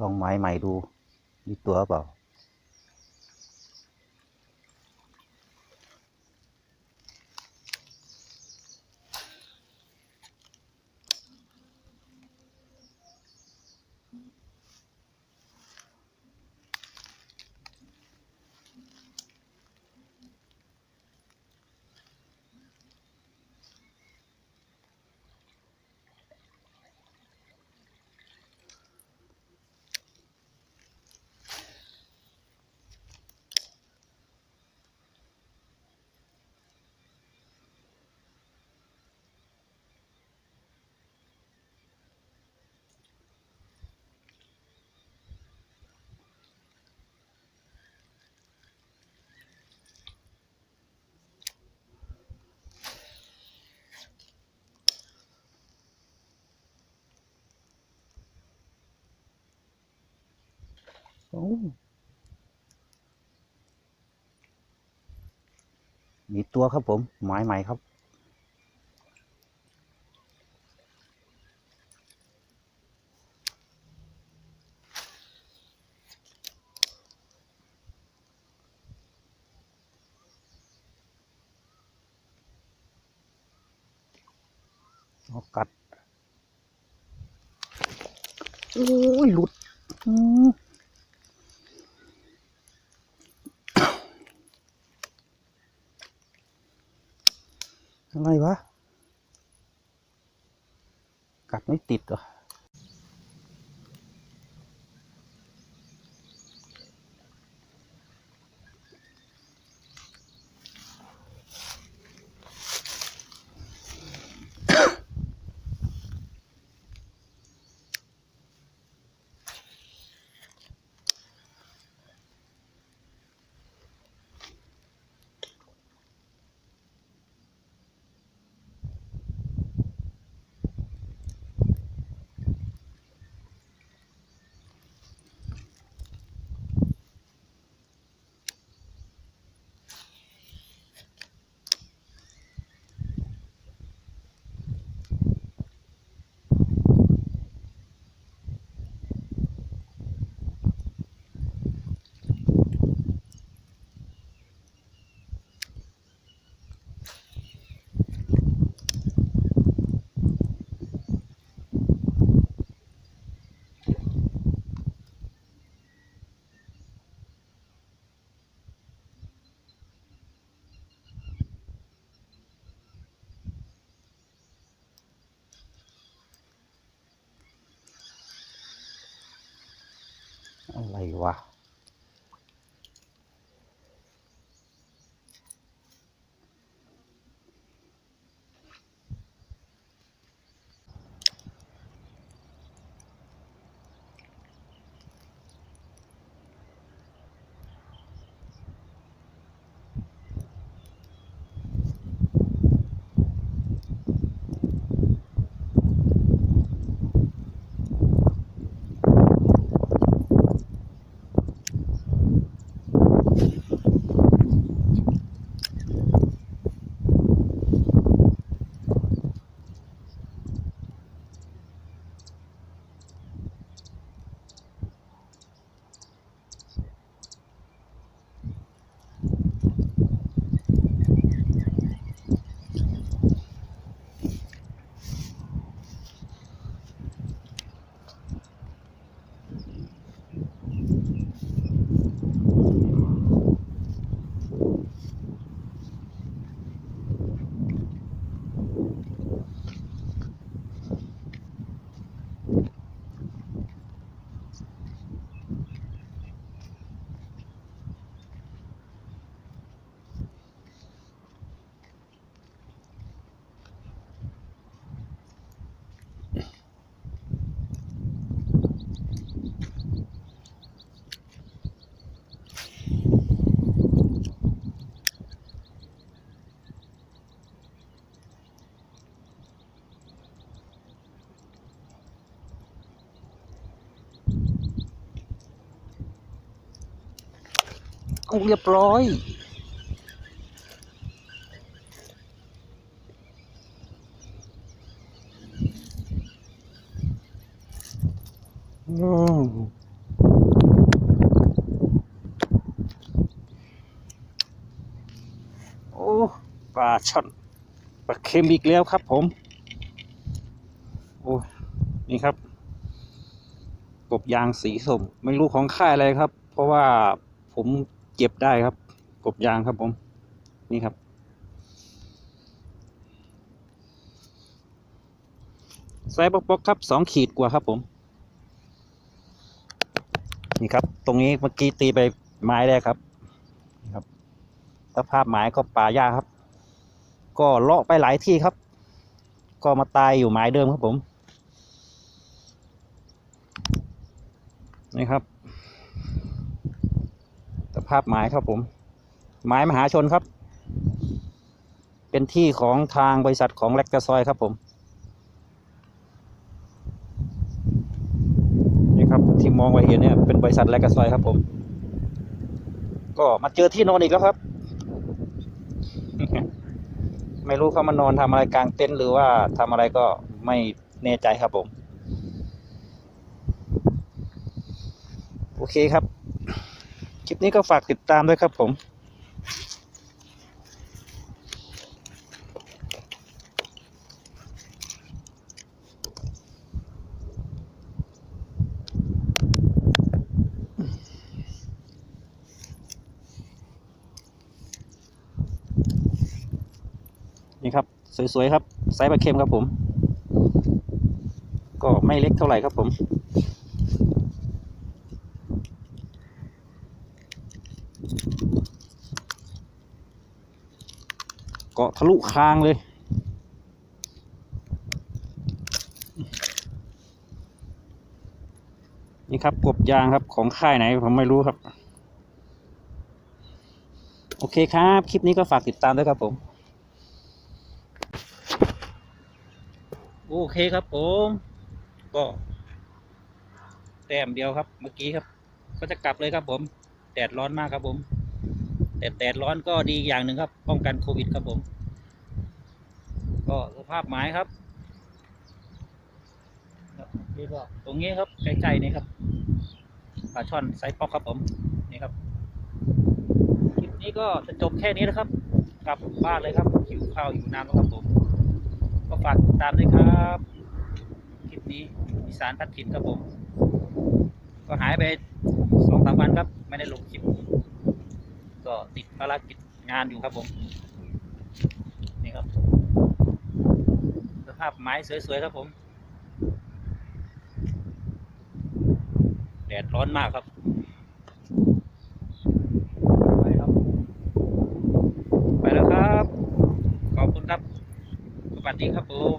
ลองไม้ใหม่ดูมีตัวเปล่า มีตัวครับผมไม้ใหม่ครับเอกัด โอ้ยหลุด อืม อะไรวะ กัดไม่ติดเหรอ อะไรวะุงเรียบร้อยโอ้ปลาช่อนปลาเค็มอีกแล้วครับผม โอ้นี่ครับ กบยางสีส้มไม่รู้ของค่ายอะไรครับ เพราะว่าผม เก็บได้ครับ กบยางครับผม นี่ครับ ไซส์ปอกๆครับสองขีดกว่าครับผม นี่ครับ ตรงนี้เมื่อกี้ตีไปไม้แรกครับนี่ครับสภาพไม้ก็ป่าหญ้าครับ ก็เลาะไปหลายที่ครับ ก็มาตายอยู่ไม้เดิมครับผม นี่ครับาพไม้ครับผมไม้มหาชนครับ เป็นที่ของทางบริษัทของแลกกระซอยครับผม นี่ครับที่มองไว้เห็นเนี่ยเป็นบริษัทแลกกระซอยครับผม ก็มาเจอที่นอนอีกแล้วครับ ไม่รู้เขามานอนทำอะไรกลางเต็นท์หรือว่าทำอะไรก็ไม่แน่ใจครับผม โอเคครับ คลิปนี้ก็ฝากติดตามด้วยครับผมนี่ครับ สวย ๆ ครับ ไซส์ปลาเค็มครับผม ก็ไม่เล็กเท่าไหร่ครับผม เกาะทะลุคางเลย นี่ครับกบยางครับของค่ายไหนผมไม่รู้ครับ โอเคครับ คลิปนี้ก็ฝากติดตามด้วยครับผม โอเคครับผม ก็แต้มเดียวครับเมื่อกี้ครับ ก็จะกลับเลยครับผม แดดร้อนมากครับผม แต่แดดร้อนก็ดีอย่างหนึ่งครับ ป้องกันโควิดครับผม ก็สภาพไม้ครับนี่ก็ตรงนี้ครับใกล้ๆนี่ครับปลาช่อนไซส์ป๊อกครับผมนี่ครับคลิปนี้ก็จะจบแค่นี้นะครับ กลับบ้านเลยครับหิวข้าวหิวน้ำแล้วครับผม ก็ฝากติดตามด้วยครับคลิปนี้อีสานพัดถิ่นครับผม ก็หายไปสองสามวันครับ ไม่ได้ลงคลิป ก็ติดภารกิจงานอยู่ครับผม นี่ครับ สภาพไม้สวยๆครับผม แดดร้อนมากครับไปครับ ไปแล้วครับ ขอบคุณครับ สวัสดีครับผม